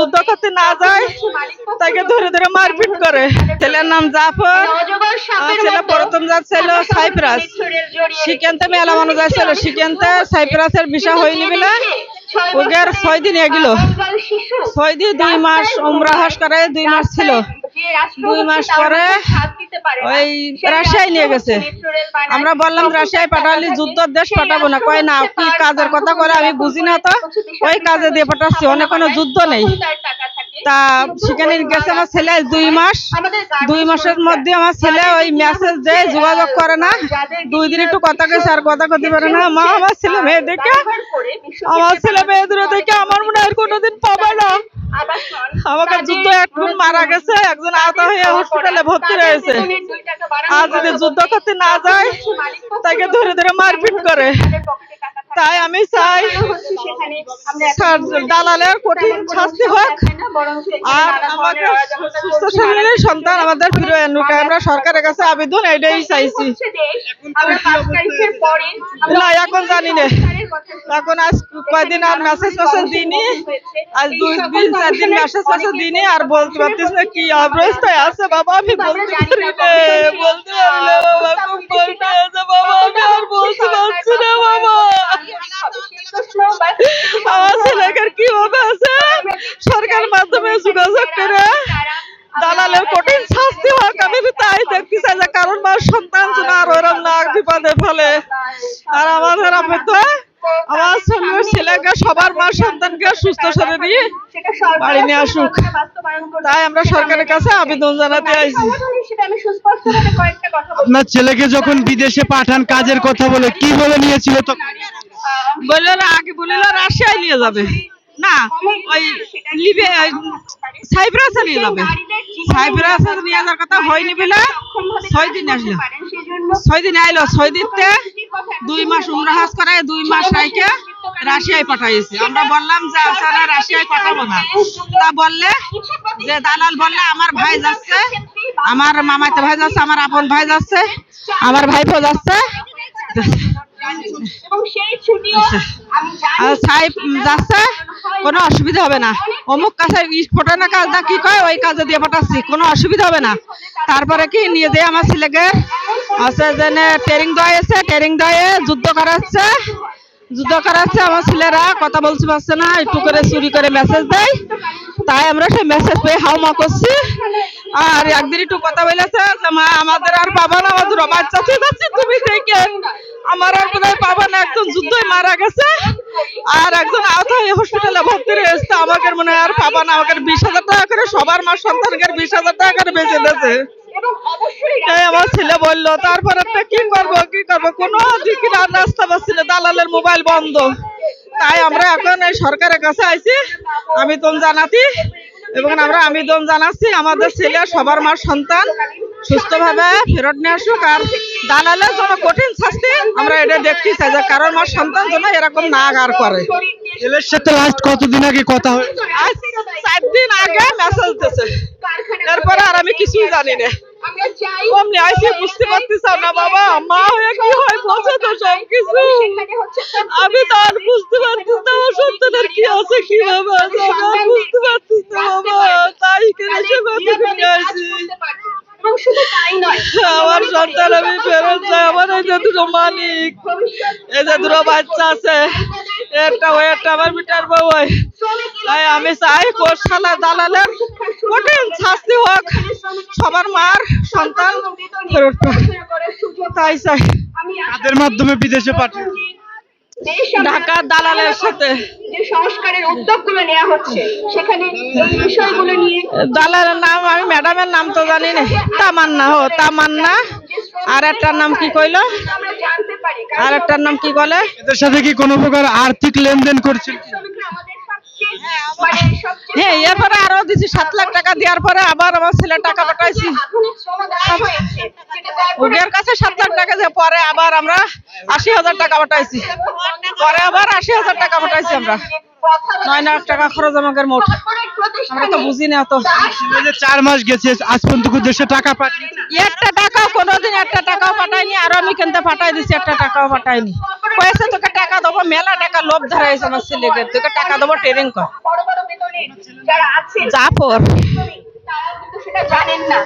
যুদ্ধ করতে না যায় তাকে ধরে ধরে মারপিট করে। ছেলের নাম জাফর ছেলে প্রথম যাচ্ছিল সাইপ্রাস। সিকেন্তে মেলা মানুষ যাচ্ছিল সিকেন্তে সাইপ্রাসের ভিসা হয়নি বলে ওদের ছয় দিন এগিল। ছয় দিন দুই মাস উমরা করে দুই মাস ছিল। দুই মাস পরে ওই রাশিয়ায় নিয়ে গেছে। আমরা বললাম রাশিয়ায় পাঠালি যুদ্ধ দেশ পাঠাবো না। কয় না কি কাজের কথা বলে আমি বুঝি না তো? ওই কাজে দিয়ে পাঠাচ্ছি অনেক কোনো যুদ্ধ নেই। তা সেখানে গেছে আমার ছেলে দুই মাস। দুই মাসের মধ্যে আমার ছেলে ওই মেসেজ দেয়, যোগাযোগ করে না। দুই দিন একটু কথা কেছে আর কথা করতে পারে না। মা, আমার ছেলে মেয়ে দেখে, আমার ছেলে মেয়েদের দেখে আমার মনে হয় কোনোদিন পাবে না। আমাকে যুদ্ধ এখন মারা গেছে, একজন আহত হয়ে হসপিটালে ভর্তি রয়েছে। আর যদি যুদ্ধ করতে না যায়, তাকে ধরে ধরে মারপিট করে। তাই আমি চাই দালালের কঠিন শাস্তি হোক আর আমাকে সুস্থ শরীরের সন্তান আমাদের ফিরে আনুক। আমরা সরকারের কাছে আবেদন, এটাই চাইছি। না, এখন জানি না। এখন আজ কয়দিন আর মেসেজ মেসেজ দিইনি। আজ দুই দিন, চার দিন মেসেজ মেসেজ দিইনি। আর বলতে পারতিস না কি অবস্থায় আছে, বাবা, আমি বলতে পারি না বাবা খুব কষ্ট আছে বাবা আমি আর বলতে পারছি না বাবা আমার ছেলেকে কীভাবে আছে সরকার মাধ্যমে যোগাযোগ করে দালালের কঠিন শাস্তি হোক আমি তাই দেখতে চাই যে কারণ মার সন্তান যেন আর ওরম না বিপদে ফেলে। আর আমাদের তো আমার ছেলে ছেলেকে সবার মা সন্তানকে সুস্থ শরীরে বাড়ি নিয়ে আসুক। তাই আমরা সরকারের কাছে আবেদন জানাতে আইছি। আপনার ছেলেকে যখন বিদেশে পাঠান কাজের কথা বলে কি বলে নিয়েছিল তো বলল আগে বলল রাশিয়ায় নিয়ে যাবে। না ওই লিবে সাইপ্রাসে নিয়ে যাবে সাইপ্রাসে নিয়ে যাওয়ার কথা হয়নি বলে ছয় দিন আসলো। ছয় দিন আইলো ছয় দিনতে দুই মাস দুই মাস রাইকে রাশিয়ায় পাঠাইছে। আমরা বললাম যে আপনারা রাশিয়ায় পাঠাবো না। তা বললে যে দালাল বললে আমার ভাই যাচ্ছে আমার মামাতে ভাই যাচ্ছে আমার আপন ভাই যাচ্ছে আমার ভাইপো যাচ্ছে। যাচ্ছে কোনো অসুবিধা হবে না। অমুক কাছে ফোটানো কাজ না কি কয়, ওই কাজে দিয়ে পাঠাচ্ছি, কোনো অসুবিধা হবে না। তারপরে কি নিয়ে যেয়ে আমার ছেলেকে আছে যে ট্রেনিং দেওয়া এসে ট্রেনিং দেয় যুদ্ধ করাচ্ছে। যুদ্ধ করাচ্ছে, আমার ছেলেরা কথা বলতে পারছে না, একটু করে চুরি করে মেসেজ দেয়। তাই আমরা সেই মেসেজ পেয়ে হাওমা করছি। আর একদিন একটু কথা বলেছে আমাদের আর পাবা না আমাদের বাচ্চা, ঠিক আছে, তুমি দেখেন আমার আর বোধহয় পাবা না। একজন যুদ্ধই মারা গেছে, আর একজন আহত হয়ে হসপিটালে ভর্তি রয়েছে আমাকে মনে আর পাবা না, আমাকে বিশ হাজার টাকা করে সবার মা সন্তানকে বিশ হাজার টাকা করে বেঁচে দিয়েছে। তাই আমার ছেলে বলল, তারপর একটা কি করব কি করব? কোনো দিকে রাস্তা পাচ্ছি দালালের মোবাইল বন্ধ। তাই আমরা এখন এই সরকারের কাছে আইছি। আমি তোম জানাতি এবং আমরা আবেদন জানাচ্ছি আমাদের ছেলে সবার মার সন্তান সুস্থভাবে ফেরত নিয়ে আসুক আর দালালের জন্য কঠিন শাস্তি আমরা এটা দেখতে চাই যে কারণ মার সন্তান যেন এরকম না আর করে। ছেলের সাথে লাস্ট কতদিন আগে কথা হয়? আজ চার দিন আগে মেসেজ দিয়েছে এরপরে আর আমি কিছুই জানি না। আইসি বুঝতে পারতেছ না বাবা মা হয়ে কি হয় বোঝো তো সব আমি তো আর বুঝতে পারতেছি না আমার সন্তানের কি আছে কীভাবে আছে আমি আর বুঝতে পারতেছি না বাবা তাই কেন সে বাচ্চা নিয়ে আইসি এবং শুধু তাই নয় আমার সন্তান আমি ফেরত চাই আমার এই যে দুটো মালিক। এই যে দুটো বাচ্চা আছে। একটা ওই একটা আমার বিটার বউ তাই আমি চাই কোষালা দালালের কঠিন শাস্তি হোক। সবার মার সন্তান ফেরত তাই চাই। কাদের মাধ্যমে বিদেশে পাঠান ঢাকার দালালের সাথে। যে সংস্কারের উদ্যোগগুলো নেওয়া হচ্ছে সেখানে এই বিষয়গুলো নিয়ে দালালের নাম আমি ম্যাডামের নাম তো জানি না। তামান্না হো তামান্না। আর একটার নাম কি কইলো? আর একটার নাম কি বলে? এদের সাথে কি কোনো প্রকার আর্থিক লেনদেন করছেন মানে হ্যাঁ এরপরে আরও দিছি সাত লাখ টাকা দেওয়ার পরে আবার আমার ছেলে টাকা পাঠাইছি। ওদের কাছে সাত লাখ টাকা দিয়ে পরে আবার আমরা আশি হাজার টাকা পাঠাইছি। পরে আবার আশি হাজার টাকা পাঠাইছি আমরা। নয় লাখ টাকা খরচ আমাদের মোট। আমরা তো বুঝি না তো চার মাস গেছে আজ পর্যন্ত দেশে টাকা পাঠিয়েছে। একটা টাকাও কোনোদিন একটা টাকাও পাঠাইনি আর আমি কিন্তু পাঠাই দিছি একটা টাকাও পাঠাইনি। কয়েছে তোকে টাকা দেবো মেলা টাকা লোভ ধরাইছে আমার ছেলেকে। তোকে টাকা দেবো ট্রেনিং কর। বড় বড় যারা আছেন জাফর তারা কিন্তু সেটা জানেন না।